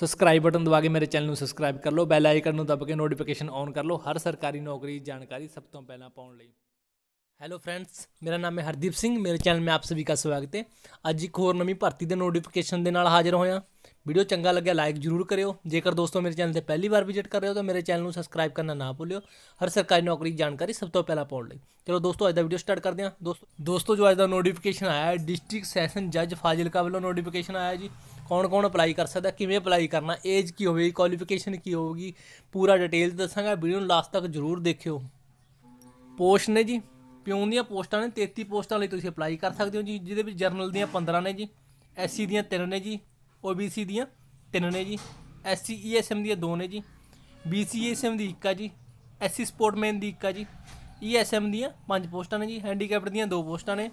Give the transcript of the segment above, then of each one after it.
Subscribe button ਦਬਾ ਕੇ ਮੇਰੇ channel ਨੂੰ ਸਬਸਕ੍ਰਾਈਬ ਕਰ ਲਓ ਬੈਲ ਆਈਕਨ ਨੂੰ ਦਬਾ ਕੇ ਨੋਟੀਫਿਕੇਸ਼ਨ ਔਨ ਕਰ ਲਓ, ਹਰ ਸਰਕਾਰੀ ਨੌਕਰੀ ਜਾਣਕਾਰੀ ਸਭ ਤੋਂ ਪਹਿਲਾਂ ਪਾਉਣ ਲਈ। ਹੈਲੋ ਫਰੈਂਡਸ ਮੇਰਾ ਨਾਮ ਹੈ ਹਰਦੀਪ ਸਿੰਘ, ਮੇਰੇ ਚੈਨਲ ਮੇ ਆਪ ਸਭੀ ਦਾ ਸਵਾਗਤ ਹੈ। ਅੱਜ ਇੱਕ ਹੋਰ ਨਵੀਂ ਭਰਤੀ ਦੇ ਨੋਟੀਫਿਕੇਸ਼ਨ ਦੇ ਨਾਲ ਹਾਜ਼ਰ ਹੋਇਆ। ਵੀਡੀਓ ਚੰਗਾ ਲੱਗਿਆ ਲਾਈਕ ਜਰੂਰ ਕਰਿਓ। ਜੇਕਰ ਦੋਸਤੋ ਮੇਰੇ ਚੈਨਲ ਤੇ ਪਹਿਲੀ ਵਾਰ ਵਿਜ਼ਿਟ ਕਰ ਰਹੇ ਹੋ, ਤਾਂ ਮੇਰੇ ਚੈਨਲ ਨੂੰ ਸਬਸਕ੍ਰਾਈਬ ਕਰਨਾ ਨਾ ਭੁੱਲਿਓ। ਹਰ ਸਰਕਾਰੀ ਨੌਕਰੀ ਦੀ ਜਾਣਕਾਰੀ ਸਭ ਤੋਂ ਪਹਿਲਾਂ ਪਾਉਣ ਲਈ। ਚਲੋ ਦੋਸਤੋ, ਅੱਜ ਦਾ ਵੀਡੀਓ ਸਟਾਰਟ ਕਰਦੇ ਹਾਂ। ਦੋਸਤੋ ਦੋਸਤੋ, ਜੋ ਅੱਜ ਦਾ ਨੋਟੀਫਿਕੇਸ਼ਨ ਆਇਆ ਹੈ ਡਿਸਟ੍ਰਿਕਟ ਸੈਸ਼ਨ ਜੱਜ ਫਾਜ਼ਿਲਕਾ ਵੱਲੋਂ ਨੋਟੀਫਿਕੇਸ਼ਨ ਆਇਆ ਜੀ। ਕੌਣ ਕੌਣ ਅਪਲਾਈ ਕਰ ਸਕਦਾ, ਕਿਵੇਂ ਅਪਲਾਈ ਕਰਨਾ ਏਜ ਕੀ ਹੋਵੇਗੀ ਕੁਆਲੀਫਿਕੇਸ਼ਨ ਕੀ ਹੋਵੇਗੀ, ਪੂਰਾ ਡਿਟੇਲ ਦੱਸਾਂਗਾ। ਵੀਡੀਓ ਨੂੰ ਲਾਸਟ ਤੱਕ ਜਰੂਰ ਦੇਖਿਓ। ਪੋਸਟ ਨੇ ਜੀ, ਪਿਓਨ ਦੀਆਂ ਪੋਸਟਾਂ ਨੇ 33 ਪੋਸਟਾਂ ਲਈ ਤੁਸੀਂ ਅਪਲਾਈ ਕਰ ਸਕਦੇ ਹੋ ਜੀ, ਜਿਹਦੇ ਵਿੱਚ ਜਰਨਲ ਦੀਆਂ 15 ਨੇ ਜੀ ਐਸਸੀ ਦੀਆਂ 3 ਨੇ ਜੀ ਓਬੀਸੀ ਦੀਆਂ ਤਿੰਨ ਨੇ ਜੀ ਐਸਸੀ ਈਐਸਐਮ ਦੀਆਂ ਦੋ ਨੇ ਜੀ ਬੀਸੀ ਈਐਸਐਮ ਦੀ ਇੱਕ ਆ ਜੀ ਐਸਸੀ ਸਪੋਰਟਮੈਨ ਦੀ ਇੱਕ ਆ ਜੀ ਈਐਸਐਮ ਦੀਆਂ ਪੰਜ ਪੋਸਟਾਂ ਨੇ ਜੀ ਹੈਂਡੀਕੈਪਡ ਦੀਆਂ ਦੋ ਪੋਸਟਾਂ ਨੇ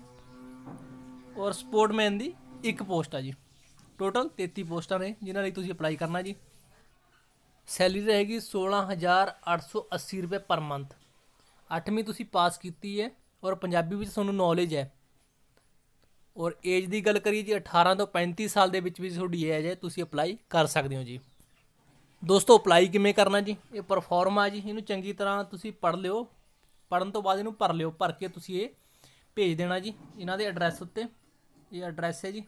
ਔਰ ਸਪੋਰਟਮੈਨ ਦੀ ਇੱਕ ਪੋਸਟ ਆ ਜੀ। ਟੋਟਲ 33 ਪੋਸਟਾਂ ਨੇ, ਜਿਨ੍ਹਾਂ ਲਈ ਤੁਸੀਂ ਅਪਲਾਈ ਕਰਨਾ ਜੀ। ਸੈਲਰੀ ਰਹੇਗੀ 16880 ਰੁਪਏ ਪਰ ਮੰਥ। 8ਵੀਂ ਤੁਸੀਂ ਪਾਸ ਕੀਤੀ ਹੈ ਔਰ ਪੰਜਾਬੀ ਵਿੱਚ ਤੁਹਾਨੂੰ ਨੌਲੇਜ ਹੈ। ਔਰ ਏਜ ਦੀ ਗੱਲ ਕਰੀਏ ਜੀ 18 ਤੋਂ 35 ਸਾਲ ਦੇ ਵਿੱਚ ਵੀ ਤੁਹਾਡੀ ਏਜ ਹੈ, ਤੁਸੀਂ ਅਪਲਾਈ ਕਰ ਸਕਦੇ ਹੋ ਜੀ। ਦੋਸਤੋ ਅਪਲਾਈ ਕਿਵੇਂ ਕਰਨਾ ਜੀ? ਇਹ ਪਰਫਾਰਮ ਆ ਜੀ, ਇਹਨੂੰ ਚੰਗੀ ਤਰ੍ਹਾਂ ਤੁਸੀਂ ਪੜ੍ਹ ਲਿਓ। ਪੜਨ ਤੋਂ ਬਾਅਦ ਇਹਨੂੰ ਭਰ ਲਿਓ, ਭਰ ਕੇ ਤੁਸੀਂ ਇਹ ਭੇਜ ਦੇਣਾ ਜੀ, ਇਹਨਾਂ ਦੇ ਐਡਰੈਸ ਉੱਤੇ। ਇਹ ਐਡਰੈਸ ਹੈ ਜੀ।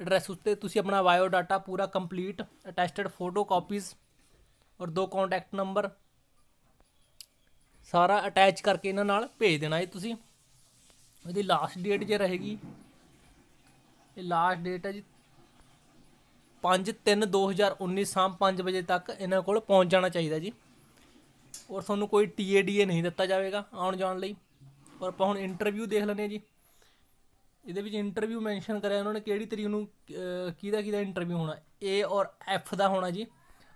ਐਡਰੈਸ ਉੱਤੇ ਤੁਸੀਂ ਆਪਣਾ ਬਾਇਓ ਡਾਟਾ ਪੂਰਾ ਕੰਪਲੀਟ ਅਟੈਸਟਡ ਫੋਟੋ ਕਾਪੀਜ਼ ਔਰ ਦੋ ਕੰਟੈਕਟ ਨੰਬਰ ਸਾਰਾ ਅਟੈਚ ਕਰਕੇ ਇਹਨਾਂ ਨਾਲ ਭੇਜ ਦੇਣਾ ਜੀ ਤੁਸੀਂ। ਇਹਦੀ ਲਾਸਟ ਡੇਟ ਜੇ ਰਹੇਗੀ ਇਹ ਲਾਸਟ ਡੇਟ ਹੈ ਜੀ 5/3/2019 ਸ਼ਾਮ 5 ਵਜੇ ਤੱਕ ਇਹਨਾਂ ਕੋਲ ਪਹੁੰਚ ਜਾਣਾ ਚਾਹੀਦਾ ਜੀ। ਔਰ ਤੁਹਾਨੂੰ ਕੋਈ ਟੀਏਡੀਏ ਨਹੀਂ ਦਿੱਤਾ ਜਾਵੇਗਾ ਆਉਣ ਜਾਣ ਲਈ। ਔਰ ਆਪਾਂ ਹੁਣ ਇੰਟਰਵਿਊ ਦੇਖ ਲੈਂਦੇ ਹਾਂ ਜੀ। ਇਹਦੇ ਵਿੱਚ ਇੰਟਰਵਿਊ ਮੈਂਸ਼ਨ ਕਰਿਆ ਉਹਨਾਂ ਨੇ ਕਿਹੜੀ ਤਰੀਕ ਨੂੰ ਅਹ, ਕਿਹਦਾ ਕਿਹਦਾ ਇੰਟਰਵਿਊ ਹੋਣਾ। ਏ ਔਰ ਐਫ ਦਾ ਹੋਣਾ ਜੀ।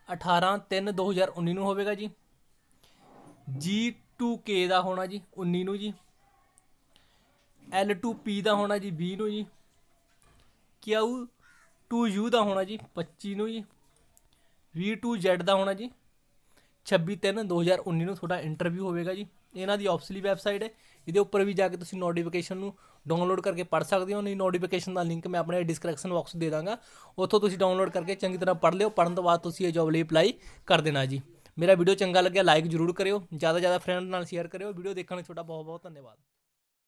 18/3/2019 ਨੂੰ ਹੋਵੇਗਾ ਜੀ। ਜੀ G2K ਦਾ ਹੋਣਾ ਜੀ 19 ਨੂੰ ਜੀ। L2P ਦਾ ਹੋਣਾ ਜੀ 20 ਨੂੰ ਜੀ। Q2U ਦਾ ਹੋਣਾ ਜੀ 25 ਨੂੰ ਜੀ। V2Z ਦਾ ਹੋਣਾ ਜੀ। 26/3/2019 ਨੂੰ ਤੁਹਾਡਾ ਇੰਟਰਵਿਊ ਹੋਵੇਗਾ ਜੀ। ਇਹਨਾਂ ਦੀ ਆਫਸਲੀ ਵੈਬਸਾਈਟ ਹੈ। ਇਹਦੇ ਉੱਪਰ ਵੀ ਜਾ ਕੇ ਤੁਸੀਂ ਨੋਟੀਫਿਕੇਸ਼ਨ ਨੂੰ ਡਾਊਨਲੋਡ ਕਰਕੇ ਪੜ੍ਹ ਸਕਦੇ ਹੋ। ਨਹੀਂ ਨੋਟੀਫਿਕੇਸ਼ਨ ਦਾ ਲਿੰਕ ਮੈਂ ਆਪਣੇ ਡਿਸਕ੍ਰਿਪਸ਼ਨ ਬਾਕਸ ਦੇ ਦਾਂਗਾ। ਉੱਥੋਂ ਤੁਸੀਂ ਡਾਊਨਲੋਡ ਕਰਕੇ ਚੰਗੀ ਤਰ੍ਹਾਂ ਪੜ੍ਹ ਲਿਓ। ਪੜ੍ਹਨ ਤੋਂ ਬਾਅਦ ਤੁਸੀਂ ਇਹ ਜੌਬ ਲਈ ਅਪਲਾਈ ਕਰ ਦੇਣਾ ਜੀ। ਮੇਰਾ ਵੀਡੀਓ ਚੰਗਾ ਲੱਗਿਆ ਲਾਈਕ ਜ਼ਰੂਰ ਕਰਿਓ। ਜ਼ਿਆਦਾ ਜ਼ਿਆਦਾ ਫਰੈਂਡ ਨਾਲ ਸ਼ੇਅਰ ਕਰਿਓ। ਵੀਡੀਓ ਦੇਖਣ ਲਈ ਤੁਹਾਡਾ ਬਹੁਤ ਬਹੁਤ ਧੰਨਵਾਦ।